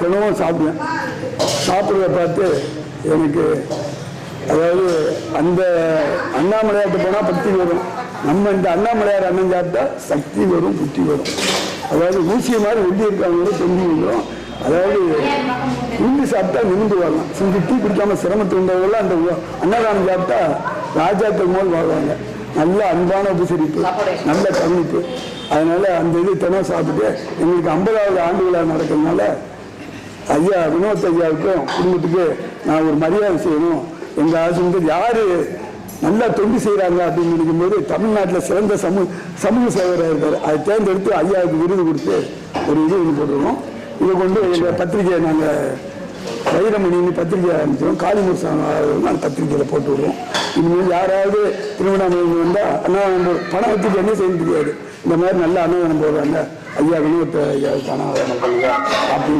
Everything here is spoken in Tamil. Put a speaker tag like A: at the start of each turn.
A: தினமும் சாப்பிடுவேன். சாப்பிட்றத பார்த்து எனக்கு அதாவது அந்த அண்ணாமலையாட்ட போனால் பக்தி வரும். நம்ம இந்த அண்ணாமலையார் அண்ணன் சாப்பிட்டா சக்தி வரும் புத்தி வரும். அதாவது ஊசிய மாதிரி ஒட்டி இருக்காங்களோ தொங்கி விடும் அதாவது இந்து சாப்பிட்டா நிமிந்து வரலாம் செஞ்சு டீ குடிக்காம சிரமத்தை உண்டவர்கள் அந்த அன்னதானம் சாப்பிட்டா ராஜாக்கள் போல் வாழ்வாங்க. நல்ல அன்பான உபசரிப்பு நல்ல கவனிப்பு. அதனால அந்த இது தினம் சாப்பிட்டு எங்களுக்கு ஐம்பதாவது ஆண்டு விழா நடக்கிறதுனால ஐயா வினோத் ஐயாவுக்கும் குடும்பத்துக்கு நான் ஒரு மரியாதை செய்யணும். எங்க ஆசிரியர் யாரு நல்லா தொண்டு செய்றாங்க அப்படின்னு நினைக்கும்போது தமிழ்நாட்டில் சிறந்த சமூக சமூக சேவராக இருக்காரு. அதை தேர்ந்தெடுத்து ஐயாவுக்கு விருது கொடுத்து ஒரு இது ஒன்று போட்டுருவோம் இதை கொண்டு எங்கள் பத்திரிகையை நாங்கள் வைரமணின்னு பத்திரிகை ஆரம்பிச்சிடும் காளிமுருசாமி நாங்கள் பத்திரிகையில் போட்டு விடுவோம். இனிமேல் யாராவது திருவண்ணாமலை வந்தால் அண்ணா நம்ம பணம் வச்சுட்டு என்ன செய்ய தெரியாது இந்த மாதிரி நல்ல அன்னதானம் போடுறாங்க. ஐயா வினோத் ஐயாவுக்கு பண்ணுங்க. அப்படின்னு